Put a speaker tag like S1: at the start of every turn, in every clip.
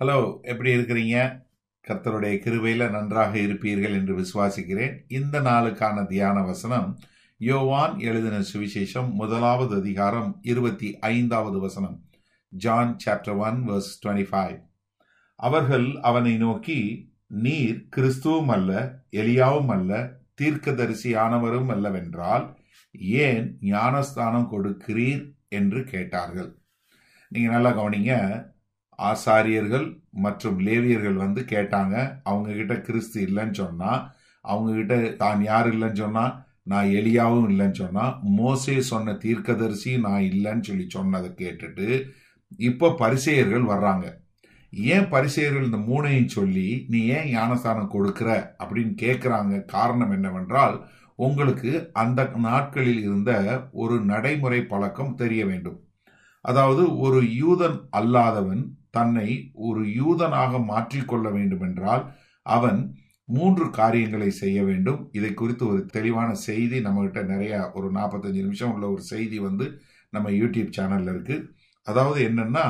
S1: Hello எப்படி இருக்கிறீங்க? கர்த்தருடைய கிருவையில் நன்றாக இருப்பீர்கள் என்று விசுவாசிக்கிறேன். இந்த நாளுக்கான தியான வசனம் யோவான் எழுதின சுவிசேஷம் முதலாவது அதிகாரம் இருபத்தி ஐந்தாவது வசனம். John chapter one verse twenty five அவர்கள் அவனை நோக்கி நீர் கிறிஸ்துவும் அல்ல எலியாவும் அல்ல தீர்க்கதரிசியானவரும் அல்லவென்றால் ஏன் ஞானஸ்தானம் கொடுக்கிறீர்? என்று கேட்டார்கள். நீங்கள் நல்லா கவனிங்க ஆசாரியர்கள் மற்றும் லேவியர்கள் வந்து கேட்டாங்க அவங்க கிட்ட கிறிஸ்து இல்லைன்னு சொன்னா அவங்க கிட்ட தான் யார் இல்லைன்னு சொன்னா நான் எளியாவும் இல்லைன்னு சொன்னா மோசே சொன்ன தீர்க்கதரிசி நான் இல்லைன்னு சொல்லி சொன்னதை கேட்டுட்டு இப்போ பரிசெயர்கள் வர்றாங்க. ஏன் பரிசெயர்கள் இந்த மூணையும் சொல்லி நீ ஏன் ஞானஸ்தானம் கொடுக்குற? அப்படின்னு கேட்குறாங்க காரணம் என்னவென்றால் உங்களுக்கு அந்த நாட்களில் இருந்த ஒரு நடைமுறை பழக்கம் தெரிய வேண்டும். அதாவது ஒரு யூதன் அல்லாதவன் தன்னை ஒரு யூதனாக மாற்றிக்கொள்ள வேண்டுமென்றால் அவன் மூன்று காரியங்களை செய்ய வேண்டும். இதை குறித்து ஒரு தெளிவான செய்தி நம்மகிட்ட நிறைய ஒரு நாற்பத்தஞ்சு நிமிஷம் உள்ள ஒரு செய்தி வந்து நம்ம யூடியூப் சேனல்ல இருக்கு. அதாவது என்னன்னா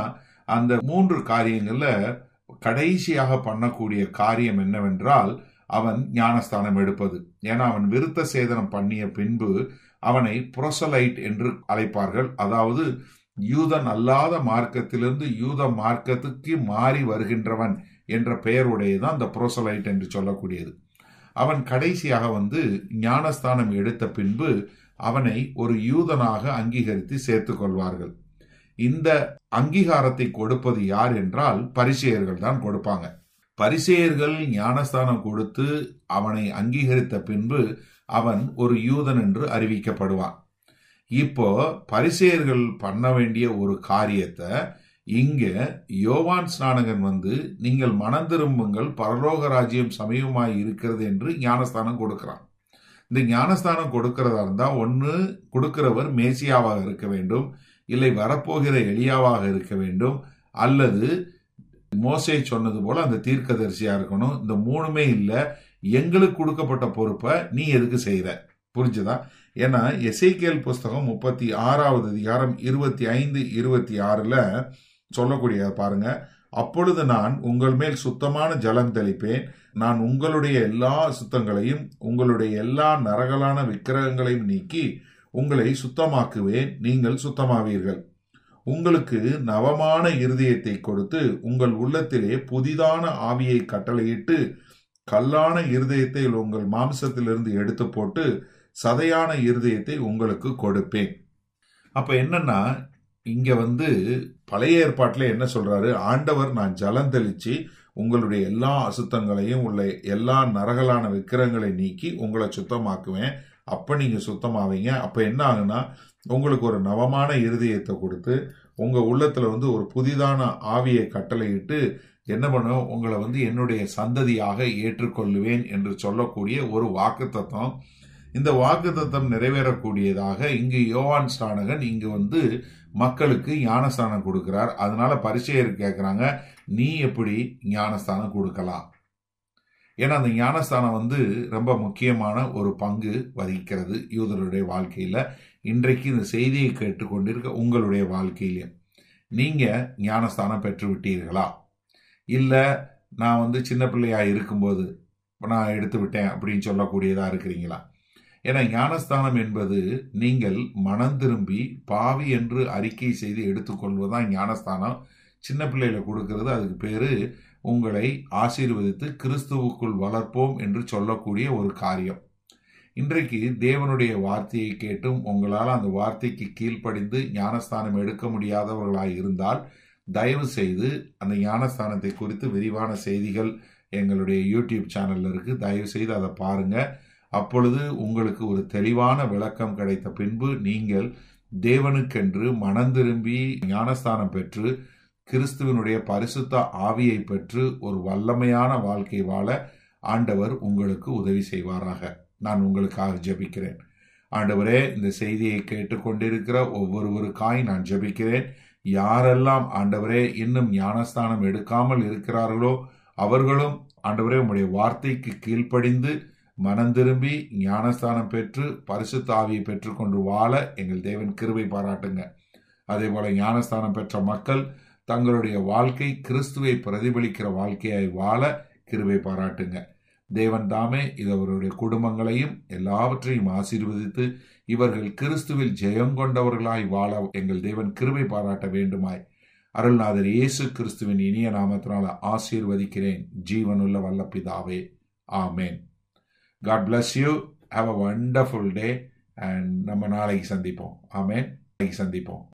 S1: அந்த மூன்று காரியங்கள்ல கடைசியாக பண்ணக்கூடிய காரியம் என்னவென்றால் அவன் ஞானஸ்தானம் எடுப்பது. ஏன்னா அவன் விருத்த சேதனம் பண்ணிய பின்பு அவனை புரொசலைட் என்று அழைப்பார்கள். அதாவது யூதன் அல்லாத மார்க்கத்திலிருந்து யூத மார்க்கத்துக்கு மாறி வருகின்றவன் என்ற பெயருடையதான் அந்த புரோசலைட் என்று சொல்லக்கூடியது. அவன் கடைசியாக வந்து ஞானஸ்தானம் எடுத்த பின்பு அவனை ஒரு யூதனாக அங்கீகரித்து சேர்த்துக் கொள்வார்கள். இந்த அங்கீகாரத்தை கொடுப்பது யார் என்றால் பரிசெயர்கள் தான் கொடுப்பாங்க. பரிசெயர்கள் ஞானஸ்தானம் கொடுத்து அவனை அங்கீகரித்த பின்பு அவன் ஒரு யூதன் என்று அறிவிக்கப்படுவான். இப்போ பரிசெயர்கள் பண்ண வேண்டிய ஒரு காரியத்தை இங்க யோவான் ஸ்நானகன் வந்து நீங்கள் மனம் திரும்புங்கள் பரலோக ராஜ்யம் சமீபமாய் இருக்கிறது என்று ஞானஸ்தானம் கொடுக்கிறான். இந்த ஞானஸ்தானம் கொடுக்கிறதா இருந்தா ஒன்று கொடுக்கிறவர் மேசியாவாக இருக்க வேண்டும் இல்லை வரப்போகிற எளியாவாக இருக்க வேண்டும் அல்லது மோசை சொன்னது போல அந்த தீர்க்கதரிசியா இருக்கணும். இந்த மூணுமே இல்லை எங்களுக்கு கொடுக்கப்பட்ட பொறுப்பை நீ எதுக்கு செய்யற புரிஞ்சுதா? ஏன்னா எசைக்கேல் புஸ்தகம் முப்பத்தி ஆறாவது அதிகாரம் இருபத்தி ஐந்து இருபத்தி ஆறில் சொல்லக்கூடிய பாருங்க. அப்பொழுது நான் உங்கள் மேல் சுத்தமான ஜலம் தெளிப்பேன். நான் உங்களுடைய எல்லா சுத்தங்களையும் உங்களுடைய எல்லா நரகலான விக்கிரகங்களையும் நீக்கி உங்களை சுத்தமாக்குவேன். நீங்கள் சுத்தமாவீர்கள். உங்களுக்கு நவமான இருதயத்தை கொடுத்து உங்கள் உள்ளத்திலே புதிதான ஆவியை கட்டளையிட்டு கல்லான இருதயத்தை உங்கள் மாம்சத்திலிருந்து எடுத்து போட்டு சதையான இருதயத்தை உங்களுக்கு கொடுப்பேன். அப்ப என்னன்னா இங்க வந்து பழைய ஏற்பாட்டில் என்ன சொல்றாரு? ஆண்டவர் நான் ஜலம் தெளிச்சு உங்களுடைய எல்லா அசுத்தங்களையும் உள்ள எல்லா நரகலான விக்கிரங்களை நீக்கி உங்களை சுத்தமாக்குவேன். அப்ப நீங்க சுத்தமாவீங்க. அப்ப என்ன ஆகுனா உங்களுக்கு ஒரு நவமான இருதயத்தை கொடுத்து உங்க உள்ளத்துல வந்து ஒரு புதிதான ஆவியை கட்டளையிட்டு என்ன பண்ணும் உங்களை வந்து என்னுடைய சந்ததியாக ஏற்றுக்கொள்ளுவேன் என்று சொல்லக்கூடிய ஒரு வாக்கு தத்துவம் இந்த வாக்கு தத்தம் நிறைவேறக்கூடியதாக இங்கு யோவான் ஸ்டானகன் இங்கு வந்து மக்களுக்கு ஞானஸ்தானம் கொடுக்கிறார். அதனால பரிசெயர் கேட்குறாங்க நீ எப்படி ஞானஸ்தானம் கொடுக்கலாம்? ஏன்னா அந்த ஞானஸ்தானம் வந்து ரொம்ப முக்கியமான ஒரு பங்கு வகிக்கிறது யூதருடைய வாழ்க்கையில். இன்றைக்கு இந்த செய்தியை கேட்டுக்கொண்டிருக்க உங்களுடைய வாழ்க்கையிலும் நீங்கள் ஞானஸ்தானம் பெற்று விட்டீர்களா? இல்லை நான் வந்து சின்ன பிள்ளையாக இருக்கும்போது நான் எடுத்து விட்டேன் அப்படின்னு சொல்லக்கூடியதாக இருக்கிறீங்களா? ஏன்னா ஞானஸ்தானம் என்பது நீங்கள் மனம் திரும்பி பாவி என்று அறிக்கை செய்து எடுத்துக்கொள்வதுதான் ஞானஸ்தானம். சின்ன பிள்ளையில கொடுக்கிறது அதுக்கு பேரு உங்களை ஆசீர்வதித்து கிறிஸ்துவுக்குள் வளர்ப்போம் என்று சொல்லக்கூடிய ஒரு காரியம். இன்றைக்கு தேவனுடைய வார்த்தையை கேட்டும் உங்களால் அந்த வார்த்தைக்கு கீழ்ப்படிந்து ஞானஸ்தானம் எடுக்க முடியாதவர்களாய் இருந்தால் தயவு செய்து அந்த ஞானஸ்தானத்தை குறித்து விரிவான செய்திகள் எங்களுடைய யூடியூப் சேனல்ல இருக்கு. தயவு செய்து அதை பாருங்கள் அப்பொழுது உங்களுக்கு ஒரு தெளிவான விளக்கம் கிடைத்த பின்பு நீங்கள் தேவனுக்கென்று மனம் திரும்பி ஞானஸ்தானம் பெற்று கிறிஸ்துவனுடைய பரிசுத்த ஆவியை பெற்று ஒரு வல்லமையான வாழ்க்கை வாழ ஆண்டவர் உங்களுக்கு உதவி செய்வாராக. நான் உங்களுக்காக ஜெபிக்கிறேன். ஆண்டவரே இந்த செய்தியை கேட்டுக்கொண்டிருக்கிற ஒவ்வொருவருக்காய் நான் ஜெபிக்கிறேன். யாரெல்லாம் ஆண்டவரே இன்னும் ஞானஸ்தானம் எடுக்காமல் இருக்கிறார்களோ அவர்களும் ஆண்டவரே உங்களுடைய வார்த்தைக்கு கீழ்ப்படிந்து மனம் திரும்பி ஞானஸ்தானம் பெற்று பரிசுத்த தாவியை பெற்றுக்கொண்டு வாழ எங்கள் தேவன் கிருபை பாராட்டுங்க. அதே போல ஞானஸ்தானம் பெற்ற மக்கள் தங்களுடைய வாழ்க்கை கிறிஸ்துவை பிரதிபலிக்கிற வாழ்க்கையாய் வாழ கிருபை பாராட்டுங்க. தேவன் தாமே இது அவருடைய குடும்பங்களையும் எல்லாவற்றையும் ஆசீர்வதித்து இவர்கள் கிறிஸ்துவில் ஜெயம் கொண்டவர்களாய் வாழ எங்கள் தேவன் கிருபை பாராட்ட வேண்டுமாய். அருள்நாதர் இயேசு கிறிஸ்துவின் இனிய நாமத்தினால் ஆசீர்வதிக்கிறேன். ஜீவனுள்ள வல்லப்பிதாவே. ஆமேன். God bless you have a wonderful day and நம்ம நாளைக்கு சந்திப்போம். ஆமேன் நாளைக்கு சந்திப்போம்.